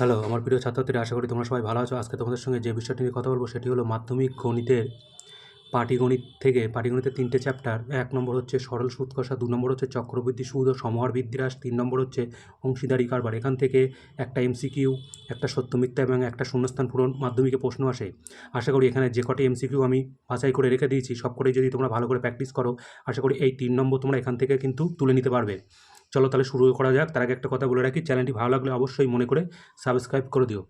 Hello আমার প্রিয় ছাত্রছাত্রীরা, আশা করি তোমরা সবাই ভালো আছো। আজকে তোমাদের সঙ্গে যে বিষয়টি নিয়ে কথা বলব, সেটি হলো মাধ্যমিক গণিতের পাটিগণিত থেকে, পাটিগণিতের তিনটে চ্যাপ্টার এক নম্বর হচ্ছে সরল সুদ কষা দু নম্বর হচ্ছে চক্রবৃদ্ধি সুদ ও সমহার বৃদ্ধিরাস তিন নম্বর হচ্ছে অংশীদারি কারবার। এখান থেকে একটা এমসিকিউ একটা সত্য মিথ্যা এবং একটা শূন্যস্থান পূরণ মাধ্যমিকে প্রশ্ন আসে। আশা করি এখানে যে কটি এমসিকিউ আমি বাছাই করে রেখে দিয়েছি সব কটাই যদি তোমরা ভালো করে প্র্যাকটিস করো, আশা করি এই তিন নম্বর তোমরা এখান থেকে কিন্তু তুলে নিতে পারবে। চলো তাহলে শুরু করা যাক। তার আগে একটা কথা বলে রাখি। চ্যানেলটি ভালো লাগলে অবশ্যই মনে করে সাবস্ক্রাইব করে দিও।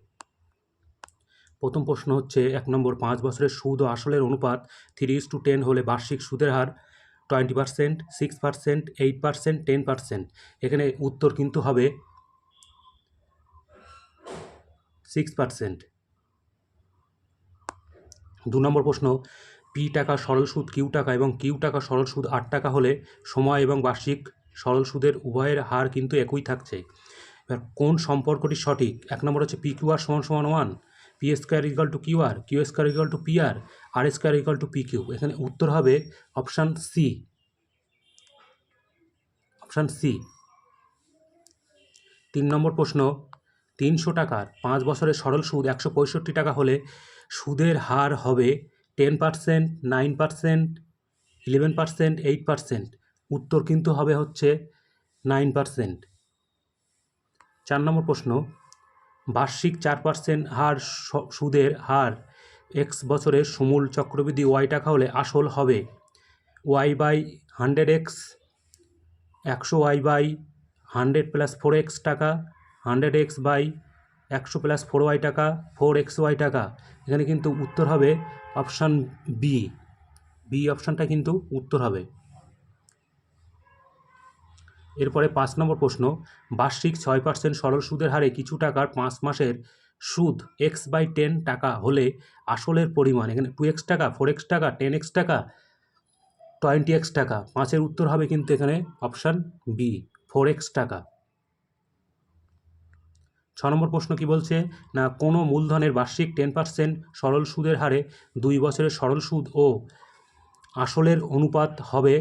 প্রথম প্রশ্ন হচ্ছে, এক নম্বর, পাঁচ বছরের সুদ ও আসলের অনুপাত থ্রি ইস টু টেন হলে বার্ষিক সুদের হার twenty percent six percent eight percent ten percent এখানে উত্তর কিন্তু হবে সিক্স পার্সেন্ট দু নম্বর প্রশ্ন, পি টাকা সরল সুদ, কিউ টাকা এবং কিউ টাকা সরল সুদ আট টাকা হলে সময় এবং বার্ষিক সরল সুদের উভয়ের হার কিন্তু একই থাকছে। এবার কোন সম্পর্কটি সঠিক? এক নম্বর হচ্ছে পি কিউ আর সমান সমান one P square equal to Q R Q square equal to P R R square equal to P Q এখানে উত্তর হবে অপশান সি অপশান সি তিন নম্বর প্রশ্ন, তিনশো টাকার পাঁচ বছরের সরল সুদ একশো পঁয়ষট্টি টাকা হলে সুদের হার হবে ten percent nine percent eleven percent eight percent উত্তর কিন্তু হবে হচ্ছে নাইন পার্সেন্ট চার নম্বর প্রশ্ন, বার্ষিক চার পার্সেন্ট হার সুদের হার এক্স বছরের সমূল চক্রবৃদ্ধি ওয়াই টাকা হলে আসল হবে ওয়াই বাই হান্ড্রেড এক্স একশো Y by hundred plus four X টাকা হান্ড্রেড এক্স বাই একশো প্লাস ফোর ওয়াই টাকা ফোর এক্স ওয়াই টাকা। এখানে কিন্তু উত্তর হবে অপশান বি বি অপশানটা কিন্তু উত্তর হবে। এরপরে পাঁচ নম্বর প্রশ্ন, বার্ষিক ছয় পার্সেন্ট সরল সুদের হারে কিছু টাকার পাঁচ মাসের সুদ এক্স বাই টেন টাকা হলে আসলের পরিমাণ, এখানে টু এক্স টাকা ফোর এক্স টাকা টেন এক্স টাকা টোয়েন্টি এক্স টাকা, পাঁচের উত্তর হবে কিন্তু এখানে অপশান বি ফোর এক্স টাকা। ছ নম্বর প্রশ্ন কি বলছে? না, কোনো মূলধনের বার্ষিক টেন পার্সেন্ট সরল সুদের হারে দুই বছরের সরল সুদ ও আসলের অনুপাত হবে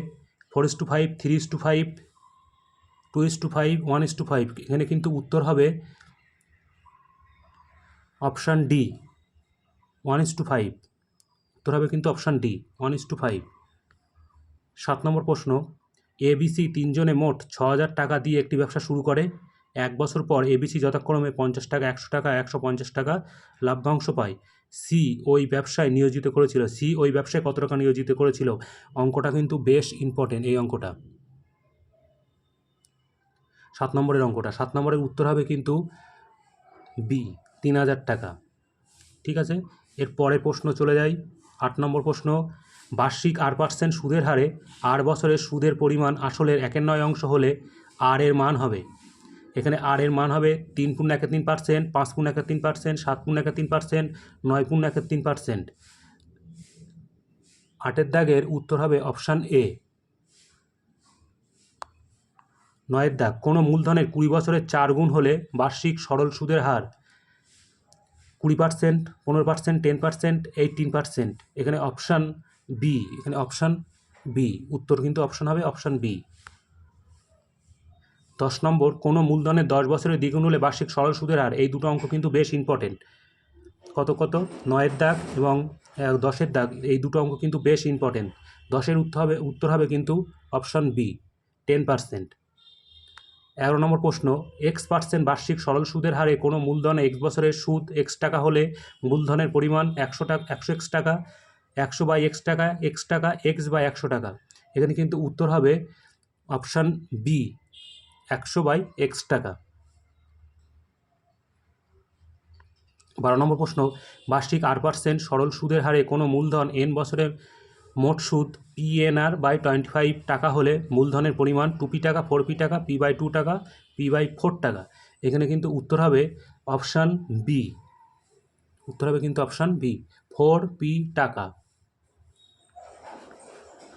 four is to five three is to five two is to five one is to five এখানে কিন্তু উত্তর হবে option D one is to five উত্তর হবে কিন্তু option D one is to five সাত নম্বর প্রশ্ন এবিসি তিনজনে মোট ছ হাজার টাকা দিয়ে একটি ব্যবসা শুরু করে, এক বছর পর এবিসি যথাক্রমে পঞ্চাশ টাকা, একশো টাকা, একশো পঞ্চাশ টাকা লাভ্যাংশ পায়। সি ওই ব্যবসায় নিয়োজিত করেছিল। সি ওই ব্যবসায় কত টাকা নিয়োজিত করেছিল? অঙ্কটা কিন্তু বেশ ইম্পর্টেন্ট এই অঙ্কটা। সাত নম্বরের অঙ্কটা। সাত নম্বরের উত্তর হবে কিন্তু বি, তিন হাজার টাকা। ঠিক আছে? এর পরের প্রশ্ন চলে যাই। আট নম্বর প্রশ্ন, বার্ষিক আট পার্সেন্ট সুদের হারে আট বছরের সুদের পরিমাণ আসলের একের নয় অংশ হলে আর এর মান হবে। এখানে আর এর মান হবে তিন পূর্ণ একের তিন পার্সেন্ট, পাঁচ পূর্ণ একের তিন পার্সেন্ট, সাত পূর্ণ একের তিন পার্সেন্ট, নয় পূর্ণ একের তিন পার্সেন্ট। আটের দাগের উত্তর হবে অপশান এ। নয়ের দাগ কোনো মূলধনের কুড়ি বছরের চার গুণ হলে বার্ষিক সরল সুদের হার কুড়ি পার্সেন্ট, পনেরো percent, ten percent, eighteen percent. এখানে অপশান বি, এখানে অপশান বি, উত্তর কিন্তু অপশান হবে, অপশান বি। দশ নম্বর, কোনো মূলধনের দশ বছরের দ্বিগুণ হলে বার্ষিক সরল সুদের হার, এই দুটো অঙ্ক কিন্তু বেশ ইম্পর্টেন্ট কত কত? নয়ের দাগ এবং দশের দাগ, এই দুটো অঙ্ক কিন্তু বেশ ইম্পর্টেন্ট দশের উত্তর হবে উত্তর হবে কিন্তু অপশান বি, টেন পার্সেন্ট। এগারো নম্বর প্রশ্ন এক্স পার্সেন্ট বার্ষিক সরল সুদের হারে কোনো মূলধনে এক্স বছরের সুদ এক্স টাকা হলে মূলধনের পরিমাণ একশো টাকা একশো এক্স টাকা, একশো বাই এক্স টাকা এক্স টাকা এক্স বাই একশো টাকা। এখানে কিন্তু উত্তর হবে অপশান বি একশো বাই এক্স টাকা। বারো নম্বর প্রশ্ন, বার্ষিক আট পার্সেন্ট সরল সুদের হারে কোনো মূলধন এন বছরের মোট সুদ পিএনআর বাই টোয়েন্টি ফাইভ টাকা হলে মূলধনের পরিমাণ টু পি টাকা ফোর পি টাকা পি বাই টু টাকা পি বাই ফোর টাকা। এখানে কিন্তু উত্তর হবে অপশান বি উত্তর হবে কিন্তু অপশান বি ফোর পি টাকা।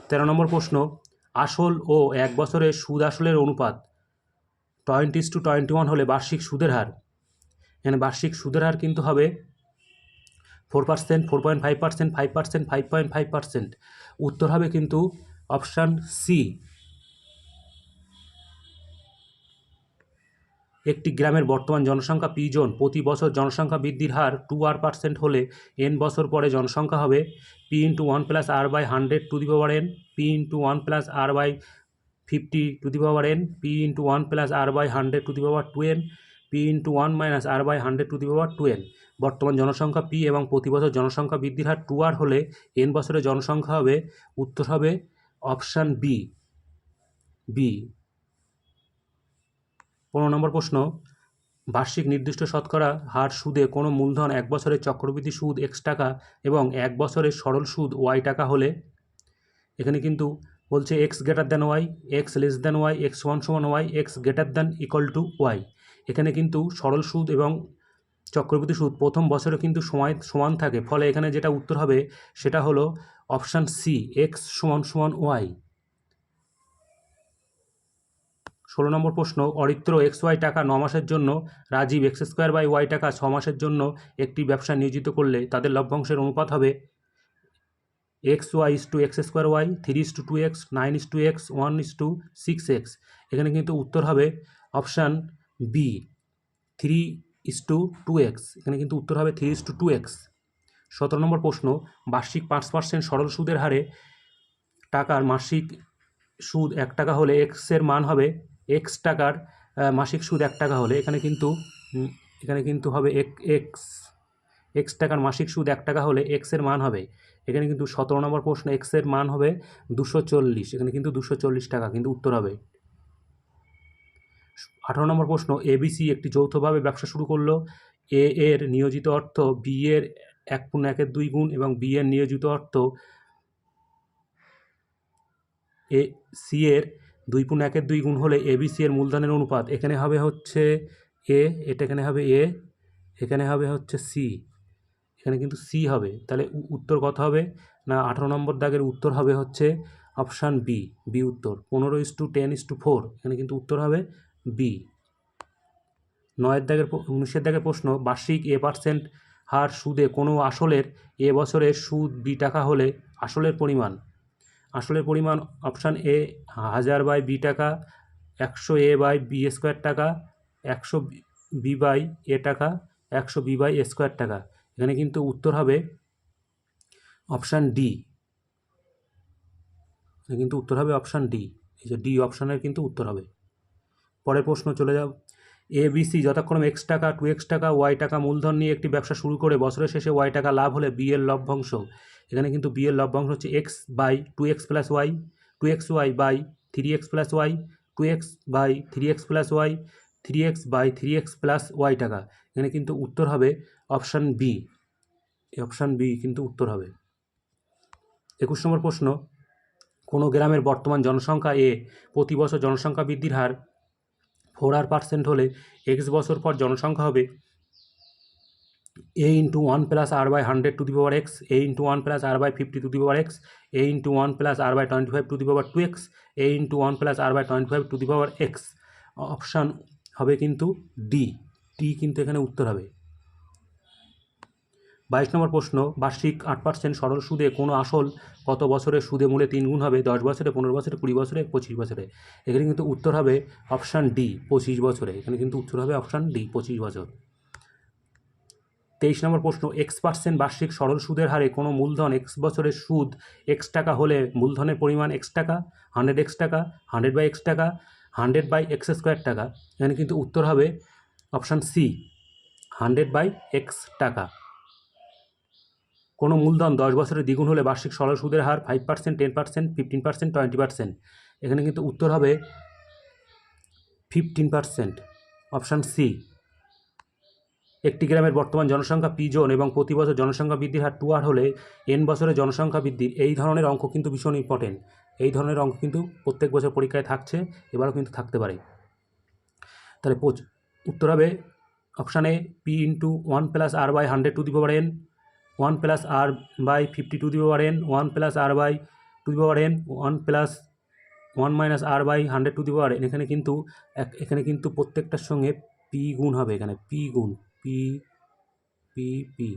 তেরো নম্বর প্রশ্ন, আসল ও এক বছরের সুদ আসলের অনুপাত টোয়েন্টিস টু টোয়েন্টি ওয়ান হলে বার্ষিক সুদের হার। এখানে বার্ষিক সুদের হার কিন্তু হবে four percent, four point five percent five percent, five point five percent. উত্তর হবে কিন্তু অপশান সি। একটি গ্রামের বর্তমান জনসংখ্যা পি জন প্রতি বছর জনসংখ্যা বৃদ্ধির হার টু আর পার্সেন্ট হলে এন বছর পরে জনসংখ্যা হবে P into one plus R by hundred to the power N, P into one plus R by fifty to the power N, P into one plus R by hundred to the power two N P into one minus R by hundred to the power two N. বর্তমান জনসংখ্যা P এবং প্রতি বছর জনসংখ্যা বৃদ্ধির হার two আর হলে N বছরে জনসংখ্যা হবে, উত্তর হবে অপশান বি। বি। পনেরো নম্বর প্রশ্ন, বার্ষিক নির্দিষ্ট শতকরা হার সুদে কোনো মূলধন এক বছরের চক্রবৃদ্ধি সুদ এক্স টাকা এবং এক বছরের সরল সুদ ওয়াই টাকা হলে? এখানে কিন্তু বলছে X greater than Y, X less than Y, X one সমান Y, X greater than equal to Y. এখানে কিন্তু সরল সুদ এবং চক্রবৃদ্ধি সুদ প্রথম বছরে কিন্তু সময় সমান থাকে। ফলে এখানে যেটা উত্তর হবে সেটা হলো অপশান সি এক্স সমান সমান ওয়াই ষোলো নম্বর প্রশ্ন, অরিত্র এক্স ওয়াই টাকা ন মাসের জন্য, Rajib X square by Y টাকা ছ মাসের জন্য একটি ব্যবসা নিয়োজিত করলে তাদের লভ্যাংশের অনুপাত হবে X Y is to X square Y three is to two X nine is to X one is to six X এখানে কিন্তু উত্তর হবে option B three is to two X এখানে কিন্তু উত্তর হবে three is to two X সতেরো নম্বর প্রশ্ন, বার্ষিক পাঁচ পার্সেন্ট সরল সুদের হারে টাকার মাসিক সুদ এক টাকা হলে এক্সের মান হবে এক্স টাকার মাসিক সুদ এক টাকা হলে। এখানে কিন্তু এখানে কিন্তু হবে এক এক্স এক্স টাকার মাসিক সুদ এক টাকা হলে এক্সের মান হবে, এখানে কিন্তু সতেরো নম্বর প্রশ্ন এক্সের মান হবে দুশো চল্লিশ। এখানে কিন্তু দুশো চল্লিশ টাকা কিন্তু উত্তর হবে। আঠারো নম্বর প্রশ্ন এবিসি একটি যৌথভাবে ব্যবসা শুরু করল। এ এর নিয়োজিত অর্থ বি এর এক পূর্ণ একের দুই গুণ এবং বি এর নিয়োজিত অর্থ এ সি এর দুই পূর্ণ একের দুই গুণ হলে এবিসি এর মূলধনের অনুপাত এখানে হবে হচ্ছে এ এটা এখানে হবে এ এখানে হবে হচ্ছে সি এখানে কিন্তু সি হবে। তাহলে উত্তর কত হবে? না, আঠারো নম্বর দাগের উত্তর হবে হচ্ছে অপশান বি বি উত্তর। পনেরো is to ten is to four, এখানে কিন্তু উত্তর হবে বি নয়ের দাগের উনিশের দাগের প্রশ্ন, বার্ষিক এ পার্সেন্ট হার সুদে কোনো আসলের এ বছরের সুদ বি টাকা হলে আসলের পরিমাণ? আসলের পরিমাণ অপশান এ হাজার বাই বি টাকা, একশো এ বাই বি স্কোয়ার টাকা, একশো বি বাই এ টাকা, একশো বি বাই স্কোয়ার টাকা। এখানে কিন্তু উত্তর হবে অপশান ডি কিন্তু উত্তর হবে অপশান ডি এই যে ডি অপশানের কিন্তু উত্তর হবে। পরের প্রশ্ন চলে যাও। এ বি সি যথাক্রমে এক্স টাকা টু এক্স টাকা ওয়াই টাকা মূলধন নিয়ে একটি ব্যবসা শুরু করে বছরের শেষে ওয়াই টাকা লাভ হলে বি এর লভ্যাংশ। এখানে কিন্তু বি এর লভ্যাংশ হচ্ছে X by two X plus Y two X Y by three X plus Y two X by three X plus Y three X by three X plus Y টাকা। এখানে কিন্তু উত্তর হবে অপশান বি অপশান বি কিন্তু উত্তর হবে। একুশ নম্বর প্রশ্ন, কোনো গ্রামের বর্তমান জনসংখ্যা এ প্রতি বছর জনসংখ্যা বৃদ্ধির হার ফোর আর পার্সেন্ট হলে এক্স বছর পর জনসংখ্যা হবে A into one plus R by hundred to the power X A into one plus R by fifty to the power X A into one plus R by twenty five to the power two X A into one plus R by twenty five to the power X option হবে কিন্তু D D কিন্তু এখানে উত্তর হবে। বাইশ নম্বর প্রশ্ন, বার্ষিক আট পার্সেন্ট সরল সুদে কোনো আসল কত বছরের সুদে মূলে তিন গুণ হবে? দশ বছরে, পনেরো বছরে, কুড়ি বছরে, পঁচিশ বছরে? এখানে কিন্তু উত্তর হবে অপশান ডি পঁচিশ বছরে। এখানে কিন্তু উত্তর হবে অপশান ডি পঁচিশ বছর। তেইশ নম্বর প্রশ্ন এক্স পার্সেন্ট বার্ষিক সরল সুদের হারে কোনো মূলধন এক্স বছরের সুদ এক্স টাকা হলে মূলধনের পরিমাণ এক্স টাকা হান্ড্রেড এক্স টাকা হান্ড্রেড বাই এক্স টাকা হান্ড্রেড বাই এক্স স্কোয়ার টাকা? এখানে কিন্তু উত্তর হবে option C hundred by X টাকা। কোনো মূলধন দশ বছরের দ্বিগুণ হলে বার্ষিক সরল সুদের হার five percent ten percent fifteen percent twenty percent এখানে কিন্তু উত্তর হবে ফিফটিন পার্সেন্ট অপশান সি একটি গ্রামের বর্তমান জনসংখ্যা পি জন এবং প্রতি বছর জনসংখ্যা বৃদ্ধির হার টু আর হলে এন বছরের জনসংখ্যা বৃদ্ধির এই ধরনের অঙ্ক কিন্তু ভীষণ ইম্পর্টেন্ট এই ধরনের অঙ্ক কিন্তু প্রত্যেক বছর পরীক্ষায় থাকছে, এবারও কিন্তু থাকতে পারে। তাহলে উত্তর হবে অপশানে P into one plus r by hundred to the power n one plus r by fifty to the power n, one plus r by two the power n, one plus one minus r by hundred to the power n. এখানে কিন্তু এখানে কিন্তু প্রত্যেকটার সঙ্গে P গুণ হবে এখানে, P গুণ, পি পি পি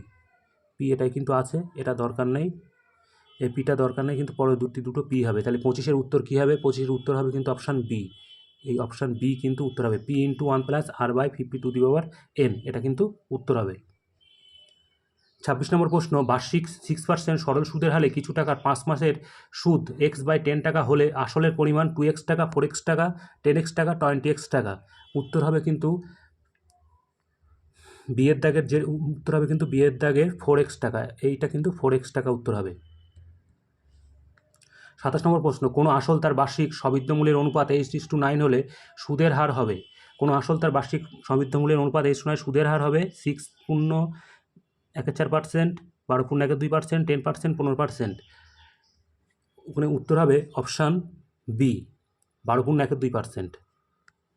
পি এটাই কিন্তু আছে, এটা দরকার নেই। এই পিটা দরকার নেই, কিন্তু পরে দুটি, দুটো পি হবে। তাহলে পঁচিশের উত্তর কী হবে? পঁচিশের উত্তর হবে কিন্তু অপশান বি। এই অপশান বি কিন্তু উত্তর হবে। P into one plus R by fifty to the power N, এটা কিন্তু উত্তর হবে। ছাব্বিশ নম্বর প্রশ্ন, বার্ষিক সিক্স পার্সেন্ট সরল সুদের হারে কিছু টাকার পাঁচ মাসের সুদ এক্স বাই টেন টাকা হলে আসলের পরিমাণ টু এক্স টাকা ফোর এক্স টাকা টেন এক্স টাকা টোয়েন্টি এক্স টাকা? উত্তর হবে কিন্তু বিয়ের দাগের যে, উত্তর হবে কিন্তু বিয়ের দাগের ফোর এক্স টাকা। এইটা কিন্তু ফোর এক্স টাকা উত্তর হবে। সাতাশ নম্বর প্রশ্ন, কোনো আসল তার বার্ষিক সবিদ্যমূল্যের অনুপাত এইচ ইস টু নাইন হলে সুদের হার হবে? কোনো আসল তার বার্ষিক সবিদ্যমূল্যের অনুপাত এইচ টু নাইন সুদের হার হবে সিক্স পূর্ণ একের চার পার্সেন্ট বারো পূর্ণ একের দুই পার্সেন্ট টেন পার্সেন্ট পনেরো পার্সেন্ট ওখানে উত্তর হবে অপশান বি বারো পূর্ণ একের দুই পার্সেন্ট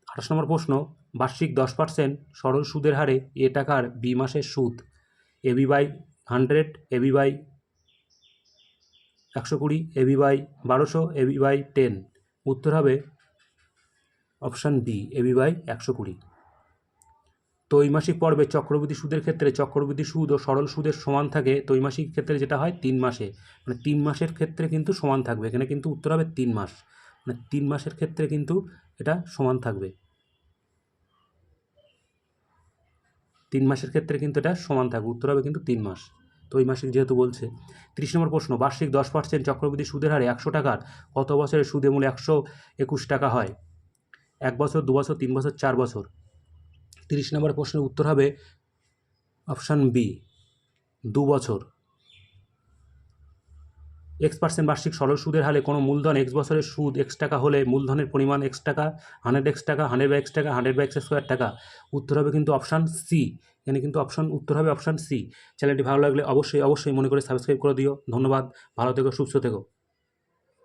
আঠাশ নম্বর প্রশ্ন, বার্ষিক দশ পার্সেন্ট সরল সুদের হারে এ টাকার বি মাসের সুদ। AB by hundred AB by একশো কুড়ি এবি বাই বারোশো এবি বাই টেন উত্তর হবে অপশান বি এবি বাই একশো কুড়ি। ত্রৈমাসিক পর্বে চক্রবৃদ্ধি সুদের ক্ষেত্রে চক্রবৃদ্ধি সুদ ও সরল সুদের সমান থাকে ত্রৈমাসিক ক্ষেত্রে যেটা হয় তিন মাসে। মানে তিন মাসের ক্ষেত্রে কিন্তু সমান থাকবে। এখানে কিন্তু উত্তর হবে তিন মাস। মানে তিন মাসের ক্ষেত্রে কিন্তু এটা সমান থাকবে। তিন মাসের ক্ষেত্রে কিন্তু এটা সমান থাকবে। উত্তর হবে কিন্তু তিন মাস। ত্রৈমাসিক যেহেতু বলছে। তিরিশ নম্বর প্রশ্ন, বার্ষিক দশ পার্সেন্ট চক্রবৃদ্ধি সুদের হারে একশো টাকার কত বছরের সুদে মূল্য একশো একুশ টাকা হয়? এক বছর, দু বছর, তিন বছর, চার বছর। তিরিশ নম্বর প্রশ্নের উত্তর হবে অপশান বি, দু বছর। এক্স পার্সেন্ট বার্ষিক সরল সুদের হারে কোনো মূলধন এক্স বছরের সুদ এক্স টাকা হলে মূলধনের পরিমাণ এক্স টাকা হান্ড্রেড এক্স টাকা হান্ড্রেড বাই এক্স টাকা হান্ড্রেড বাই এক্স স্কোয়ার টাকা। উত্তর হবে কিন্তু অপশান সি, এখানে কিন্তু অপশান, উত্তর হবে অপশান সি। চ্যানেলটি ভালো লাগলে অবশ্যই অবশ্যই মনে করে সাবস্ক্রাইব করে দিও। ধন্যবাদ, ভালো থেকো, সুস্থ থেকো।